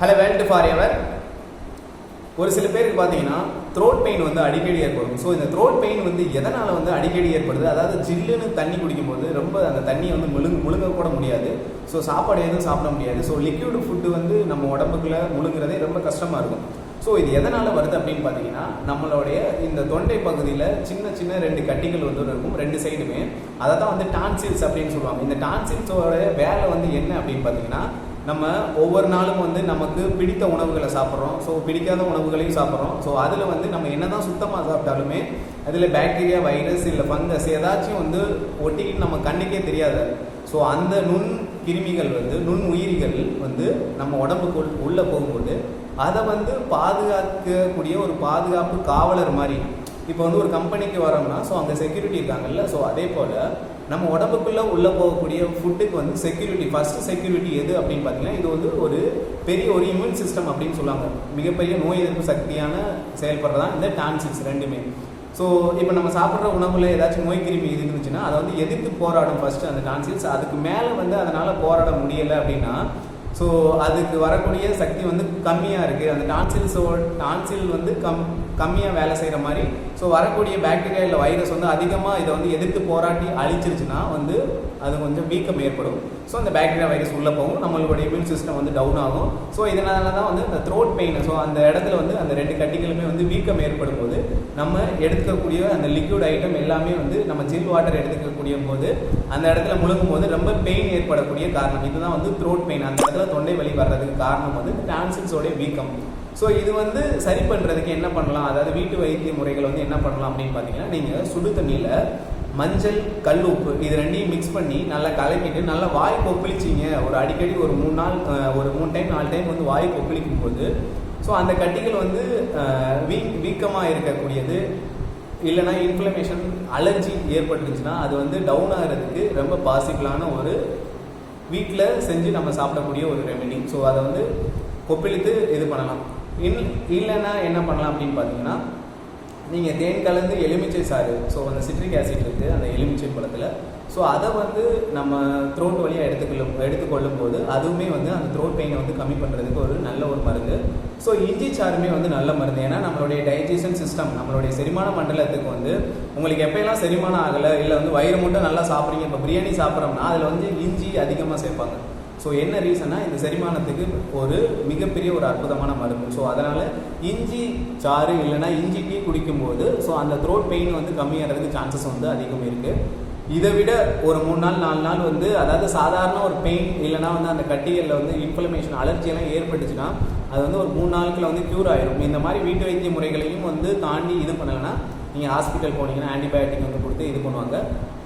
Hello world for ever ஒரு சில பேருக்கு பார்த்தீங்கன்னா த்ரோட் பெயின் வந்து அடிக்கடி ஏற்படும். ஸோ இந்த த்ரோட் பெயின் வந்து எதனால் வந்து அடிக்கடி ஏற்படுது? அதாவது ஜில்லுன்னு தண்ணி குடிக்கும்போது ரொம்ப அந்த தண்ணியை வந்து முழுங்க முழுங்க கூட முடியாது. ஸோ சாப்பாடு எதுவும் சாப்பிட முடியாது. ஸோ லிக்விட் ஃபுட்டு வந்து நம்ம உடம்புக்குள்ள முழுங்குறதே ரொம்ப கஷ்டமாக இருக்கும். ஸோ இது எதனால் வருது அப்படின்னு பார்த்தீங்கன்னா நம்மளுடைய இந்த தொண்டை பகுதியில் சின்ன சின்ன ரெண்டு கட்டிகள் வந்து இருக்கும். ரெண்டு சைடுமே அதை தான் வந்து டான்சில்ஸ் அப்படின்னு சொல்லுவாங்க. இந்த டான்சில்ஸோட வேலை வந்து என்ன அப்படின்னு பார்த்தீங்கன்னா நம்ம ஒவ்வொரு நாளும் வந்து நமக்கு பிடித்த உணவுகளை சாப்பிட்றோம். ஸோ பிடிக்காத உணவுகளையும் சாப்பிட்றோம். ஸோ அதில் வந்து நம்ம என்ன தான் சுத்தமாக சாப்பிட்டாலுமே அதில் பாக்டீரியா வைரஸ் இல்லை ஃபங்கஸ் ஏதாச்சும் வந்து ஒட்டிக்கிட்டு நம்ம கண்ணுக்கே தெரியாது. ஸோ அந்த நுண் கிருமிகள் வந்து நுண் உயிரிகள் வந்து நம்ம உடம்புக்குள் உள்ளே போகும்போது அதை வந்து பாதுகாக்கக்கூடிய ஒரு பாதுகாப்பு காவலர் மாதிரி இப்போ வந்து ஒரு கம்பெனிக்கு வரோம்னா ஸோ அங்கே செக்யூரிட்டி இருக்காங்கல்ல ஸோ அதே போல் நம்ம உடம்புக்குள்ளே உள்ளே போகக்கூடிய ஃபுட்டுக்கு வந்து செக்யூரிட்டி ஃபஸ்ட்டு செக்யூரிட்டி எது அப்படின்னு பார்த்தீங்கன்னா இது வந்து ஒரு பெரிய ஒரு இம்யூன் சிஸ்டம் அப்படின்னு சொல்லுவாங்க. மிகப்பெரிய நோய் எதிர்ப்பு சக்தியான செயல்படுறதான் இந்த டான்சில்ஸ் ரெண்டுமே. ஸோ இப்போ நம்ம சாப்பிட்ற உணவுல ஏதாச்சும் நோய் கிருமி இருந்துச்சுன்னா அதை வந்து எதிர்த்து போராடும் ஃபஸ்ட்டு அந்த டான்சில்ஸ் அதுக்கு மேலே வந்து அதனால் போராட முடியலை அப்படின்னா ஸோ அதுக்கு வரக்கூடிய சக்தி வந்து கம்மியாக இருக்குது அந்த டான்சில் ஸோ டான்சில் வந்து கம் கம்மியாக வேலை செய்கிற மாதிரி. ஸோ வரக்கூடிய பாக்டீரியா இல்லை வைரஸ் வந்து அதிகமாக இதை வந்து எதிர்த்து போராட்டி அழிச்சிருச்சுன்னா வந்து அது கொஞ்சம் வீக்கம் ஏற்படும். ஸோ அந்த பாக்டீரியா வைரஸ் உள்ளே போகும். நம்மளுடைய இம்யூன் சிஸ்டம் வந்து டவுன் ஆகும். ஸோ இதனால தான் வந்து இந்த த்ரோட் பெயின் ஸோ அந்த இடத்துல வந்து அந்த ரெண்டு கட்டிகளுமே வந்து வீக்கம் ஏற்படும் போது நம்ம எடுத்துக்கக்கூடிய அந்த லிக்விட் ஐட்டம் எல்லாமே வந்து நம்ம ஜில் வாட்டர் எடுத்துக்கக்கூடிய போது அந்த இடத்துல முழுங்கும் போது ரொம்ப பெயின் ஏற்படக்கூடிய காரணம். இதுதான் வந்து த்ரோட் பெயின் அந்த இடத்துல தொண்டை வலி வர்றதுக்கு காரணம் வந்து டான்சில்ஸோடைய வீக்கம். ஸோ இது வந்து சரி பண்ணுறதுக்கு என்ன பண்ணலாம்? அதாவது வீட்டு வைத்திய முறைகள் வந்து என்ன பண்ணலாம் அப்படின்னு பார்த்தீங்கன்னா நீங்கள் சுடு தண்ணியில் மஞ்சள் கல் உப்பு இது ரெண்டையும் மிக்ஸ் பண்ணி நல்லா கலக்கிட்டு நல்லா வாய் கொப்பளிச்சிங்க. ஒரு அடிக்கடி ஒரு மூணு நாள் ஒரு மூணு டைம் நாலு டைம் வந்து வாய் கொப்பளிக்கும் போது ஸோ அந்த கட்டிகள் வந்து வீ வீக் வீக்கமாக இருக்கக்கூடியது. இல்லைனா இன்ஃப்ளமேஷன் அலர்ஜி ஏற்பட்டுருச்சுன்னா அது வந்து டவுன் ஆகிறதுக்கு ரொம்ப பாசிபிளான ஒரு வீட்டில் செஞ்சு நம்ம சாப்பிடக்கூடிய ஒரு ரெமெடி ஸோ அதை வந்து கொப்பிளித்து இது பண்ணலாம். இல் இல்லைன்னா என்ன பண்ணலாம் அப்படின்னு பார்த்தீங்கன்னா நீங்கள் தேன் கலந்து எலுமிச்சை சாறு. ஸோ அந்த சிட்ரிக் ஆசிட் இருக்குது அந்த எலுமிச்சை பழத்தில். ஸோ அதை வந்து நம்ம த்ரோட் வழியாக எடுத்துக்கொள்ளும் எடுத்துக்கொள்ளும் போது அதுவுமே வந்து அந்த த்ரோட் பெயினை வந்து கம்மி பண்ணுறதுக்கு ஒரு நல்ல ஒரு மருந்து. ஸோ இஞ்சி சாறுமே வந்து நல்ல மருந்து. ஏன்னா நம்மளுடைய டைஜஷன் சிஸ்டம் நம்மளுடைய செரிமான மண்டலத்துக்கு வந்து உங்களுக்கு எப்போயெல்லாம் செரிமானம் ஆகலை இல்லை வந்து வயிறு மட்டும் நல்லா சாப்பிட்றீங்க இப்போ பிரியாணி சாப்பிட்றோம்னா அதில் வந்து இஞ்சி அதிகமாக சேர்ப்பாங்க. ஸோ என்ன ரீசன்னா இந்த செரிமானத்துக்கு ஒரு மிகப்பெரிய ஒரு அற்புதமான மருந்து. ஸோ அதனால் இஞ்சி சாறு இல்லைனா இஞ்சி டீ குடிக்கும்போது ஸோ அந்த த்ரோட் பெயின் வந்து கம்மியாகிறதுக்கு சான்சஸ் வந்து அதிகம் இருக்குது இதை விட ஒரு மூணு நாள் நாலு நாள் வந்து அதாவது சாதாரண ஒரு பெயின் இல்லைனா வந்து அந்த கட்டிகளில் வந்து இன்ஃப்ளமேஷன் அலர்ஜியெல்லாம் ஏற்பட்டுச்சுன்னா அது வந்து ஒரு மூணு நாளுக்குள்ள வந்து க்யூர் ஆயிரும். இந்த மாதிரி வீட்டு வைத்திய முறைகளையும் வந்து தாண்டி இது பண்ணலைன்னா நீங்கள் ஹாஸ்பிட்டல் போனீங்கன்னா ஆன்டிபயோட்டிக் வந்து கொடுத்து இது பண்ணுவாங்க.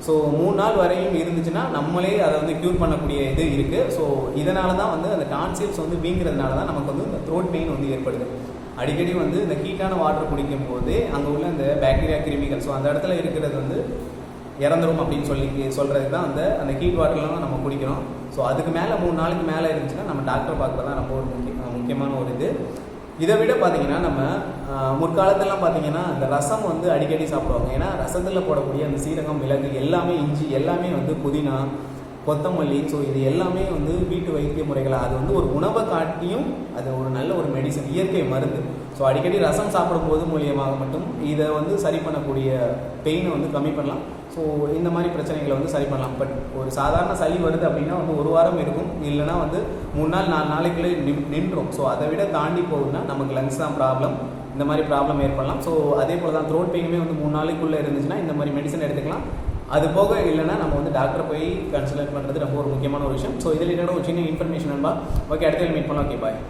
ஸோ மூணு நாள் வரையும் இருந்துச்சுன்னா நம்மளே அதை வந்து க்யூர் பண்ணக்கூடிய இது இருக்குது ஸோ இதனால தான் வந்து அந்த டான்சில்ஸ் வந்து வீங்கிறதுனால தான் நமக்கு வந்து இந்த த்ரோட் பெயின் வந்து ஏற்படுது. அடிக்கடி வந்து இந்த ஹீட்டான வாட்டர் குடிக்கும் போது அங்கே உள்ள இந்த பாக்டீரியா கிருமிகள் ஸோ அந்த இடத்துல இருக்கிறது வந்து இறந்துரும் அப்படின்னு சொல்லி சொல்கிறது தான் அந்த அந்த ஹீட் வாட்டர்லாம் நம்ம குடிக்கிறோம். ஸோ அதுக்கு மேலே மூணு நாளுக்கு மேலே இருந்துச்சுன்னா நம்ம டாக்டர் பார்க்குறது தான் ரொம்ப ஒரு முக்கிய முக்கியமான ஒரு இது. இதை விட பார்த்தீங்கன்னா நம்ம முற்காலத்திலலாம் பார்த்தீங்கன்னா அந்த ரசம் வந்து அடிக்கடி சாப்பிடுவாங்க. ஏன்னா ரசத்தில் போடக்கூடிய அந்த சீரகம் மிளகு எல்லாமே இஞ்சி எல்லாமே வந்து புதினா கொத்தமல்லி ஸோ இது எல்லாமே வந்து வீட்டு வைத்திய முறைகள் அது வந்து ஒரு உணவை காட்டியும் அது ஒரு நல்ல ஒரு மெடிசன் இயற்கை மருந்து. ஸோ அடிக்கடி ரசம் சாப்பிடும்போது மூலியமாக மட்டும் இதை வந்து சரி பண்ணக்கூடிய பெயினை வந்து கம்மி பண்ணலாம். ஸோ இந்த மாதிரி பிரச்சனைகளை வந்து சரி பண்ணலாம். பட் ஒரு சாதாரண சளி வருது அப்படின்னா வந்து ஒரு வாரம் இருக்கும். இல்லைன்னா வந்து மூணு நாள் நாலு நாளைக்குள்ளே நின் நின்றும். ஸோ அதை விட தாண்டி போகுதுன்னா நமக்கு லங்ஸ் தான் ப்ராப்ளம் இந்த மாதிரி ப்ராப்ளம் ஏற்படலாம். ஸோ அதே போல் தான் த்ரோட் பெயினுமே வந்து மூணு நாளைக்குள்ளே இருந்துச்சுன்னா இந்த மாதிரி மெடிசன் எடுத்துக்கலாம். அது போக இல்லைன்னா நம்ம வந்து டாக்டரை போய் கன்சல்ட் பண்ணுறது ரொம்ப ஒரு முக்கியமான ஒரு விஷயம். ஸோ இதில் என்னோட ஒரு சின்ன இன்ஃபர்மேஷன் நண்பா. ஓகே அடுத்த மீட் பண்ணலாம். Okay bye